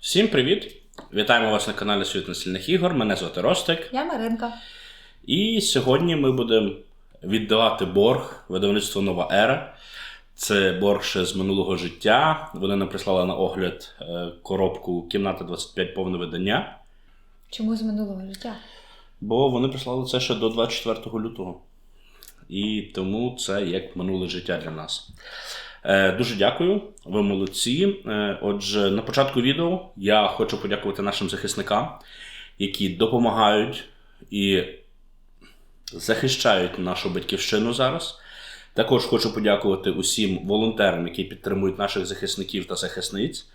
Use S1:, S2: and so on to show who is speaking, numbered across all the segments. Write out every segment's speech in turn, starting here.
S1: Всім привіт! Вітаємо вас на каналі Світ настільних ігор. Мене звати Ростик.
S2: Я Маринка.
S1: І сьогодні ми будемо віддавати борг видавництву Нова Ера. Це борг ще з минулого життя. Вони нам прислали на огляд е, коробку Кімната 25 повне видання.
S2: Чому з минулого життя?
S1: Бо вони прислали це ще до 24 лютого. І тому це як минуле життя для нас. Е, Дуже дякую, ви молодці. Е, Отже, на початку відео я хочу подякувати нашим захисникам, які допомагають і захищають нашу батьківщину зараз. Також хочу подякувати усім волонтерам, які підтримують наших захисників та захисниць.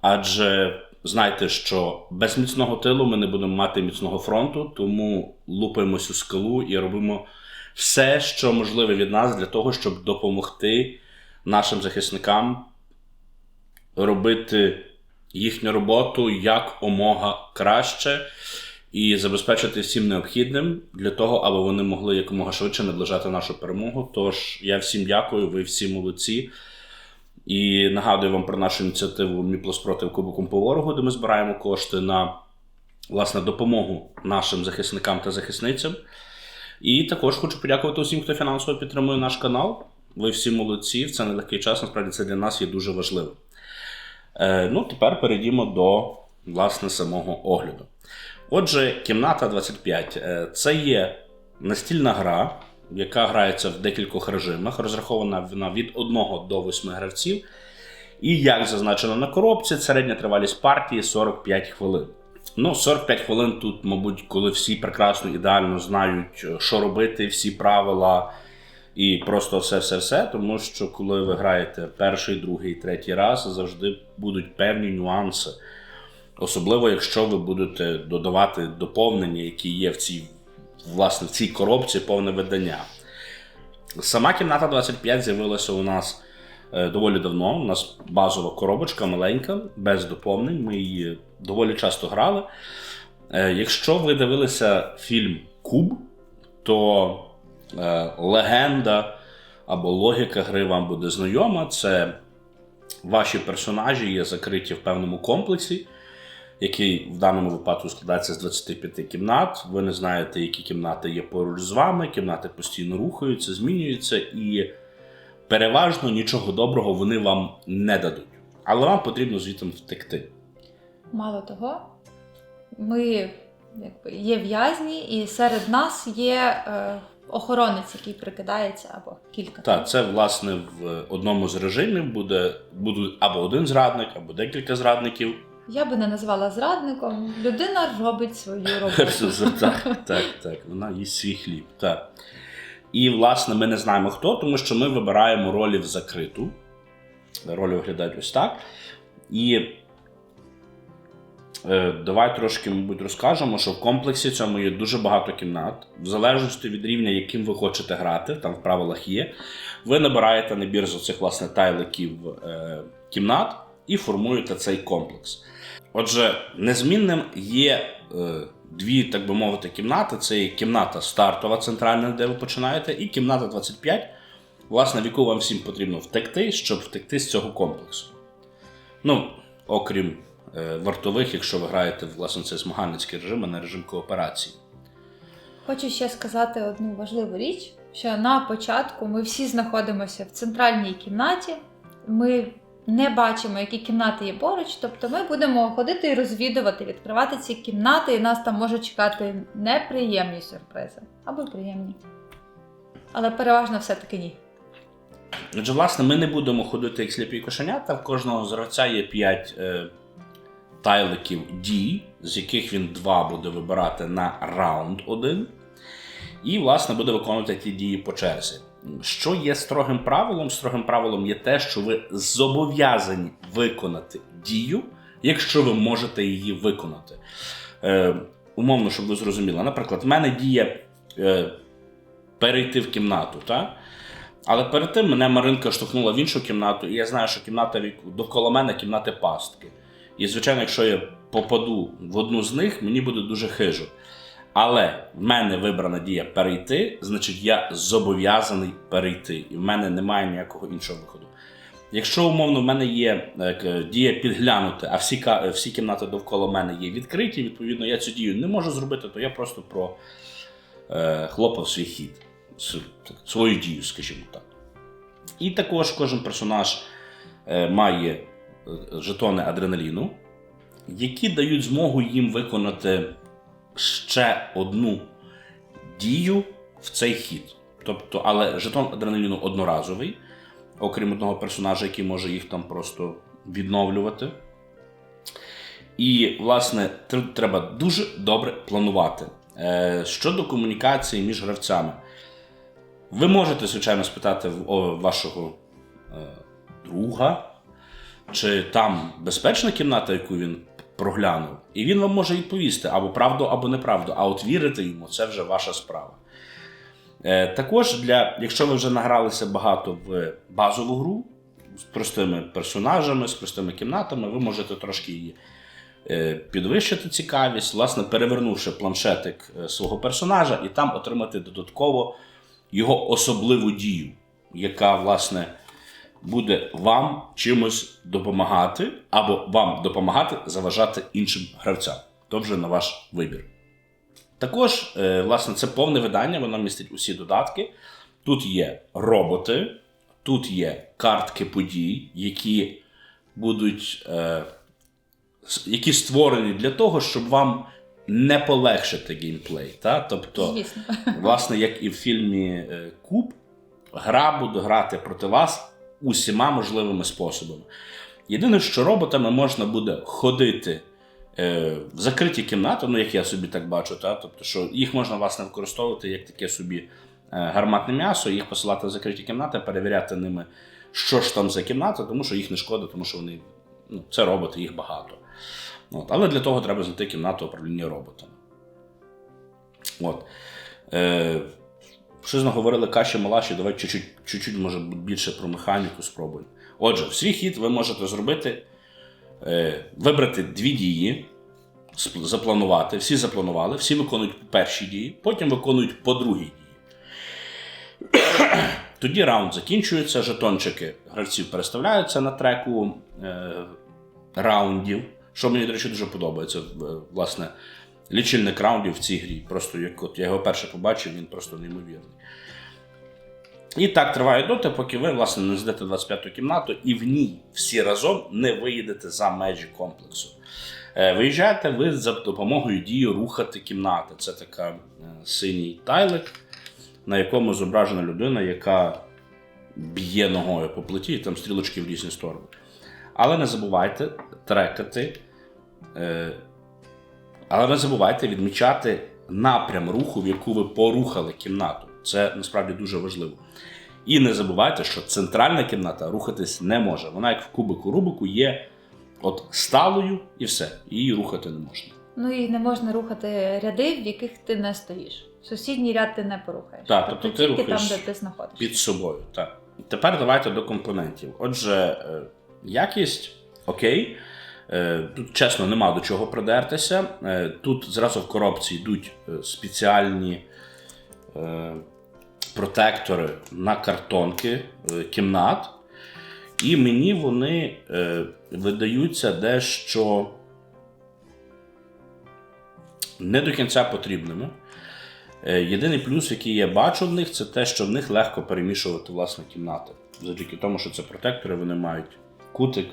S1: Адже знайте, що без міцного тилу ми не будемо мати міцного фронту, тому лупаємось у скалу і робимо все, що можливе від нас для того, щоб допомогти нашим захисникам робити їхню роботу як омога краще і забезпечити всім необхідним для того, аби вони могли якомога швидше наближати нашу перемогу. Тож я всім дякую, ви всі молодці. І нагадую вам про нашу ініціативу Міплос проти Кубоком по ворогу, де ми збираємо кошти на власне допомогу нашим захисникам та захисницям. І також хочу подякувати усім, хто фінансово підтримує наш канал. Ви всі молодці, в це нелегкий час, насправді це для нас є дуже важливо. Е, ну, тепер перейдімо до власне самого огляду. Отже, кімната 25 Е, це є настільна гра, яка грається в декількох режимах, розрахована вона від 1 до 8 гравців. І як зазначено на коробці, середня тривалість партії 45 хвилин. Ну, 45 хвилин тут, мабуть, коли всі прекрасно ідеально знають, що робити, всі правила і просто все-все-все. Тому що коли ви граєте перший, другий, третій раз, завжди будуть певні нюанси. Особливо, якщо ви будете додавати доповнення, які є в цій, власне, в цій коробці повне видання. Сама кімната 25 з'явилася у нас е, доволі давно. У нас базова коробочка маленька, без доповнень. Ми її доволі часто грали. Е, Якщо ви дивилися фільм Куб, то легенда або логіка гри вам буде знайома. Це ваші персонажі є закриті в певному комплексі, який в даному випадку складається з 25 кімнат. Ви не знаєте, які кімнати є поруч з вами, кімнати постійно рухаються, змінюються, і переважно нічого доброго вони вам не дадуть. Але вам потрібно звідти втекти.
S2: Мало того, ми якби, є в'язні, і серед нас є е, охоронець, який прикидається, або кілька.
S1: Так, це власне в одному з режимів буде, буде або один зрадник, або декілька зрадників.
S2: Я би не назвала зрадником. Людина робить свою роботу.
S1: так, так, так. Вона їсть свій хліб. Так. І, власне, ми не знаємо хто, тому що ми вибираємо ролі в закриту. Ролі виглядають ось так. І давай трошки, мабуть, розкажемо, що в комплексі цьому є дуже багато кімнат. В залежності від рівня, яким ви хочете грати, там в правилах є. Ви набираєте набір з оцих власне тайликів е, кімнат і формуєте цей комплекс. Отже, незмінним є е, дві, так би мовити, кімнати. Це є кімната стартова, центральна, де ви починаєте, і кімната 25, власне, в яку вам всім потрібно втекти, щоб втекти з цього комплексу. Ну, окрім е, вартових, якщо ви граєте власне цей змагальницький режим, а не режим кооперації.
S2: Хочу ще сказати одну важливу річ: що на початку ми всі знаходимося в центральній кімнаті. Ми не бачимо, які кімнати є поруч, тобто ми будемо ходити і розвідувати, відкривати ці кімнати, і нас там може чекати неприємні сюрпризи або приємні. Але переважно все-таки ні.
S1: Отже, власне, ми не будемо ходити як сліпі кошенята. В кожного з гравця є 5 е, тайликів D, з яких він 2 буде вибирати на раунд 1. І, власне, буде виконувати ті дії по черзі. Що є строгим правилом? Строгим правилом є те, що ви зобов'язані виконати дію, якщо ви можете її виконати. Е, умовно, щоб ви зрозуміли. Наприклад, в мене діє е, перейти в кімнату. так? Але перед тим мене Маринка штовхнула в іншу кімнату, і я знаю, що кімната довкола мене кімнати пастки. І, звичайно, якщо я попаду в одну з них, мені буде дуже хижо. Але в мене вибрана дія перейти, значить я зобов'язаний перейти. І в мене немає ніякого іншого виходу. Якщо умовно в мене є е, дія підглянути, а всі, всі кімнати довкола мене є відкриті, відповідно, я цю дію не можу зробити, то я просто про е, хлопав свій хід, свою дію, скажімо так. І також кожен персонаж е, має е, жетони адреналіну, які дають змогу їм виконати ще одну дію в цей хід. Тобто, але жетон адреналіну одноразовий, окрім одного персонажа, який може їх там просто відновлювати. І, власне, треба дуже добре планувати. Е, Щодо комунікації між гравцями, ви можете, звичайно, спитати вашого е, друга, чи там безпечна кімната, яку він проглянув, і він вам може відповісти або правду, або неправду. А от вірити йому це вже ваша справа. Е, також, для, якщо ви вже награлися багато в базову гру з простими персонажами, з простими кімнатами, ви можете трошки її е, підвищити цікавість, власне, перевернувши планшетик е, свого персонажа, і там отримати додатково його особливу дію, яка, власне, буде вам чимось допомагати, або вам допомагати заважати іншим гравцям. То вже на ваш вибір. Також, е, власне, це повне видання, воно містить усі додатки. Тут є роботи, тут є картки подій, які будуть. Е, які створені для того, щоб вам не полегшити геймплей. Та? Тобто,
S2: Звісно.
S1: власне, як і в фільмі е, Куб, гра буде грати проти вас усіма можливими способами. Єдине, що роботами можна буде ходити е, в закриті кімнати, ну як я собі так бачу, та? тобто, що їх можна власне використовувати як таке собі е, гарматне м'ясо, їх посилати в закриті кімнати, перевіряти ними, що ж там за кімната, тому що їх не шкода, тому що вони ну, це роботи, їх багато. От. Але для того треба знайти кімнату управління роботами. От. Е, щось наговорили каші малаші, давай чуть-чуть, чуть-чуть, може, більше про механіку спробуємо. Отже, в свій хід ви можете зробити, е, вибрати дві дії, запланувати. Всі запланували, всі виконують по першій дії, потім виконують по другій дії. Тоді раунд закінчується, жетончики гравців переставляються на треку е, раундів, що мені, до речі, дуже подобається. Власне, лічильник раундів в цій грі. Просто як от я його перше побачив, він просто неймовірний. І так триває доти, поки ви, власне, не зайдете в 25-ту кімнату і в ній всі разом не виїдете за межі комплексу. Е, Виїжджаєте ви за допомогою дії рухати кімнати. Це така е, синій тайлик, на якому зображена людина, яка б'є ногою по плиті, і там стрілочки в різні сторони. Але не забувайте трекати. Але не забувайте відмічати напрям руху, в яку ви порухали кімнату. Це насправді дуже важливо. І не забувайте, що центральна кімната рухатись не може. Вона, як в кубику Рубику, є от сталою і все. Її рухати не можна.
S2: Ну і не можна рухати ряди, в яких ти не стоїш. Сусідній ряд ти не порухаєш.
S1: Так, тобто ти
S2: тільки
S1: рухаєш
S2: там, де ти знаходишся.
S1: під собою. Так. Тепер давайте до компонентів. Отже, е, якість окей. Е, Тут, чесно, нема до чого придертися. Е, Тут зразу в коробці йдуть е, спеціальні протектори на картонки кімнат. І мені вони видаються дещо не до кінця потрібними. Єдиний плюс, який я бачу в них, це те, що в них легко перемішувати власне кімнати. Завдяки тому, що це протектори, вони мають кутик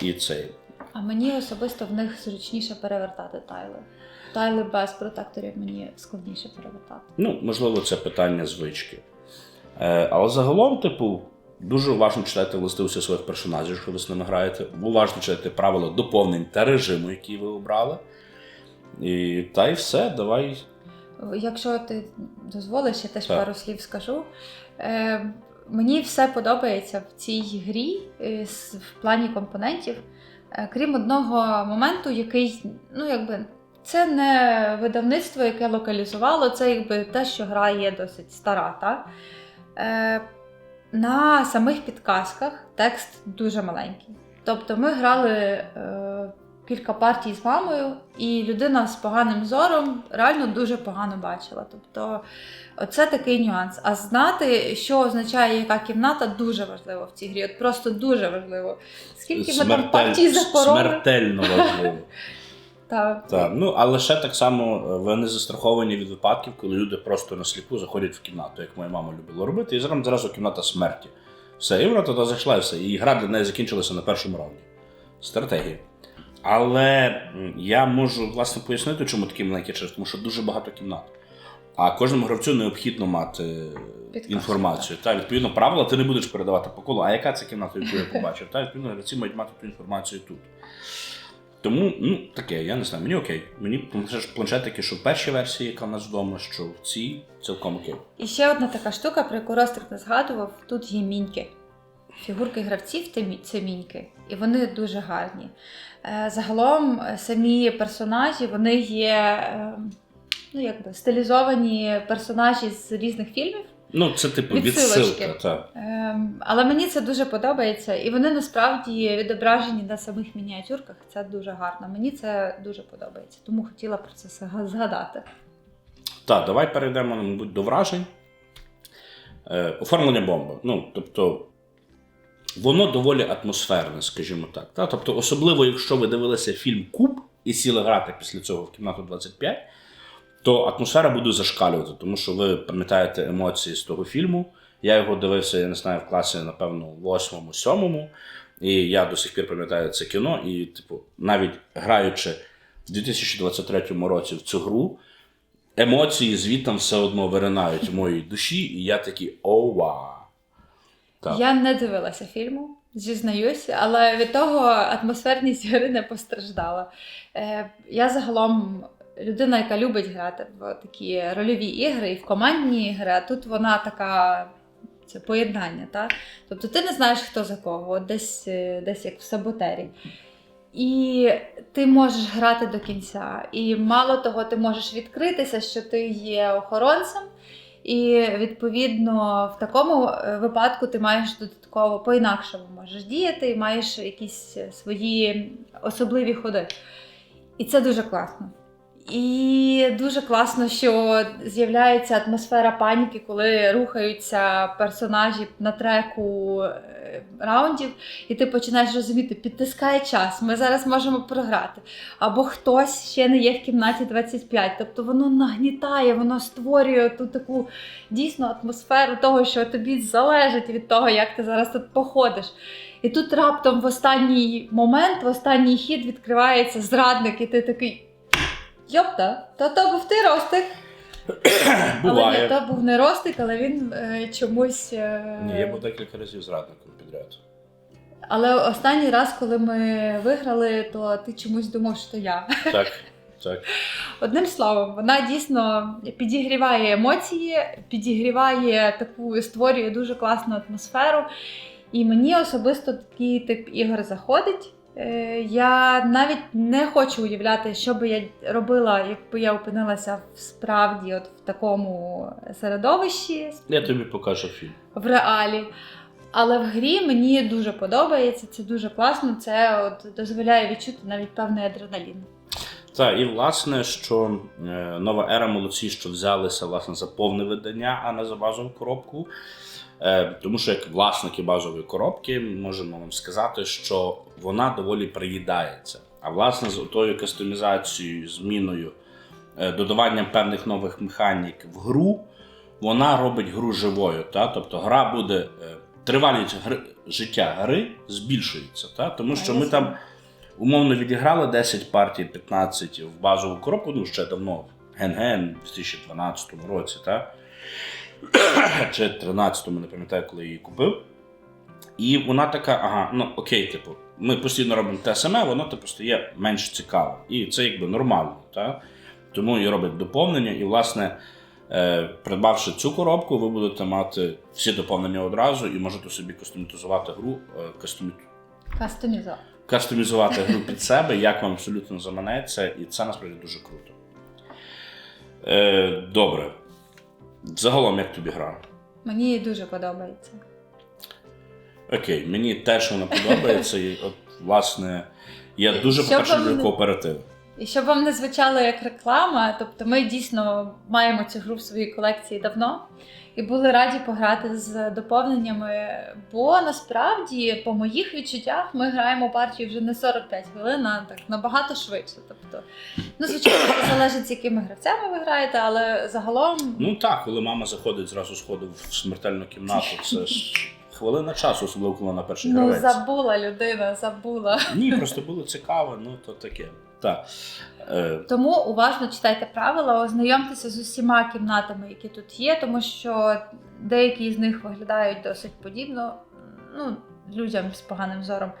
S1: і цей.
S2: А мені особисто в них зручніше перевертати тайли. Тайли без протекторів мені складніше перевертати.
S1: Ну, можливо, це питання звички. Е, але загалом, типу, дуже уважно читайте властивості своїх персонажів, якщо ви з ними граєте. Уважно читайте правила доповнень та режиму, який ви обрали. І та й все, давай.
S2: Якщо ти дозволиш, я теж
S1: Так.
S2: пару слів скажу. Е, мені все подобається в цій грі е, в плані компонентів, е, крім одного моменту, який, ну якби. Це не видавництво, яке локалізувало, це якби те, що гра є досить стара. Та? Е, на самих підказках текст дуже маленький. Тобто ми грали кілька партій з мамою, і людина з поганим зором реально дуже погано бачила. Тобто, це такий нюанс. А знати, що означає яка кімната, дуже важливо в цій грі. От просто дуже важливо. Скільки ми там партій запороли.
S1: Смертельно важливо.
S2: Так.
S1: Так, ну але ще так само е, ви не застраховані від випадків, коли люди просто на сліпу заходять в кімнату, як моя мама любила робити, і зразу зразу кімната смерті. Все, і вона туди зайшла і все. І гра для неї закінчилася на першому раунді. Стратегія. Але я можу власне пояснити, чому такі маленькі через, тому що дуже багато кімнат. А кожному гравцю необхідно мати
S2: Підказку,
S1: інформацію. Та, відповідно, правила ти не будеш передавати по колу. А яка це кімната, яку я побачив? Та, відповідно, гравці мають мати ту інформацію тут. Тому, ну, таке, я не знаю, мені окей. Мені планшет- планшетики, що в першій версії, яка в нас вдома, що в цій цілком окей.
S2: І ще одна така штука, про яку Ростик не згадував: тут є міньки. Фігурки гравців це міньки, і вони дуже гарні. Е, Загалом е, самі персонажі вони є е, ну, якби, стилізовані персонажі з різних фільмів.
S1: Ну, це типу
S2: Відсилочки.
S1: відсилка. Та.
S2: Ем, Але мені це дуже подобається, і вони насправді відображені на самих мініатюрках. Це дуже гарно. Мені це дуже подобається, тому хотіла про це згадати.
S1: Так, давай перейдемо, мабуть, до вражень. Е, оформлення бомби. Ну, тобто, воно доволі атмосферне, скажімо так. Та? Тобто, особливо, якщо ви дивилися фільм Куб і сіли грати після цього в кімнату 25, то атмосфера буде зашкалювати, тому що ви пам'ятаєте емоції з того фільму. Я його дивився, я не знаю, в класі, напевно, восьмому, сьомому. І я до сих пір пам'ятаю це кіно. І, типу, навіть граючи в 2023 році в цю гру, емоції звітом все одно виринають в моїй душі, і я такий ова. Так.
S2: Я не дивилася фільму, зізнаюся, але від того атмосферність гри не постраждала. Е, я загалом людина, яка любить грати в такі рольові ігри і в командні ігри, а тут вона така. Це поєднання, так? Тобто ти не знаєш, хто за кого, десь, е, десь як в саботері. І ти можеш грати до кінця. І мало того, ти можеш відкритися, що ти є охоронцем, і відповідно в такому е, випадку ти маєш додатково по-інакшому можеш діяти і маєш якісь е, свої особливі ходи. І це дуже класно. І дуже класно, що з'являється атмосфера паніки, коли рухаються персонажі на треку е, раундів, і ти починаєш розуміти, підтискає час, ми зараз можемо програти. Або хтось ще не є в кімнаті 25. Тобто воно нагнітає, воно створює ту таку дійсно атмосферу того, що тобі залежить від того, як ти зараз тут походиш. І тут раптом в останній момент, в останній хід відкривається зрадник, і ти такий. Йопта, то то був ти ростик. Але
S1: Буває.
S2: то був не ростик, але він е, чомусь. Е...
S1: Ні, я був декілька разів зрадником підряд.
S2: Але останній раз, коли ми виграли, то ти чомусь думав, що я.
S1: Так, так.
S2: Одним словом, вона дійсно підігріває емоції, підігріває таку, створює дуже класну атмосферу. І мені особисто такий тип ігор заходить. Е, Я навіть не хочу уявляти, що би я робила, якби я опинилася в справді от в такому середовищі,
S1: Я тобі покажу фільм.
S2: в реалі. Але в грі мені дуже подобається, це дуже класно. Це от дозволяє відчути навіть певний адреналін.
S1: Так, і власне, що е, нова ера молодці, що взялися власне за повне видання, а не за базову коробку. Е, тому що як власники базової коробки можемо вам сказати, що вона доволі приїдається. А власне з тою кастомізацією, зміною, е, додаванням певних нових механік в гру, вона робить гру живою. Та? Тобто гра буде е, тривалість гри, життя гри збільшується. Та? Тому що ми там умовно відіграли 10 партій, 15 в базову коробку, ну ще давно, ген-ген, в 2012 році, та? чи 13-му, не пам'ятаю, коли її купив. І вона така, ага, ну окей, типу, ми постійно робимо те саме, воно типу стає менш цікавим. І це якби нормально. Та? Тому і роблять доповнення. І, власне, е, придбавши цю коробку, ви будете мати всі доповнення одразу і можете собі кастомізувати гру, е, кастомі...
S2: Кастомізовано.
S1: кастомізувати гру під себе, як вам абсолютно заманеться, і це насправді дуже круто. Е, добре. Загалом, як тобі гра?
S2: Мені дуже подобається.
S1: Окей, мені теж вона подобається. І от власне, я дуже
S2: Що вам
S1: люблю
S2: не-
S1: кооператив.
S2: І щоб вам не звучало як реклама, тобто ми дійсно маємо цю гру в своїй колекції давно і були раді пограти з доповненнями. Бо насправді, по моїх відчуттях, ми граємо партію вже не 45 хвилин, а так набагато швидше. Тобто, ну звичайно, це залежить з якими гравцями ви граєте, але загалом
S1: Ну так, коли мама заходить зразу сходу в смертельну кімнату, це ж хвилина часу, особливо коли на перший
S2: ну
S1: гравець.
S2: забула людина, забула.
S1: Ні, просто було цікаво, ну то таке. Так. Е,
S2: Тому уважно читайте правила, ознайомтеся з усіма кімнатами, які тут є, тому що деякі з них виглядають досить подібно ну, людям з поганим зором.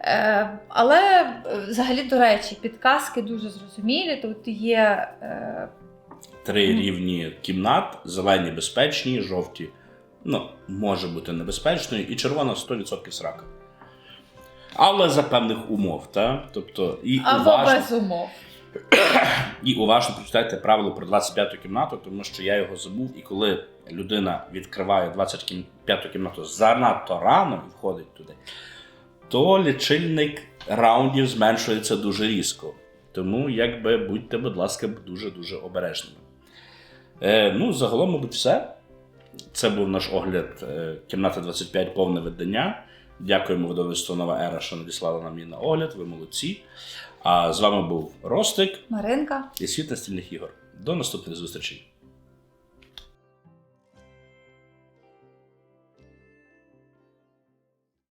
S2: Е, але е, взагалі, до речі, підказки дуже зрозумілі. Тут є е,
S1: три рівні кімнат: зелені безпечні, жовті. Ну, може бути небезпечною, і червона 100% срака. Але за певних умов, так? Тобто, і
S2: або
S1: уважно,
S2: без умов.
S1: і уважно прочитайте правило про 25-ту кімнату, тому що я його забув, і коли людина відкриває 25-ту кімнату занадто рано і входить туди, то лічильник раундів зменшується дуже різко. Тому, якби будьте, будь ласка, дуже-дуже обережними. Е, ну, загалом, мабуть, все. Це був наш огляд е, кімната 25 повне видання. Дякуємо видавництву Нова Ера, що надіслала нам її на огляд. Ви молодці. А з вами був Ростик
S2: Маринка.
S1: і світ настільних ігор. До наступних зустрічей.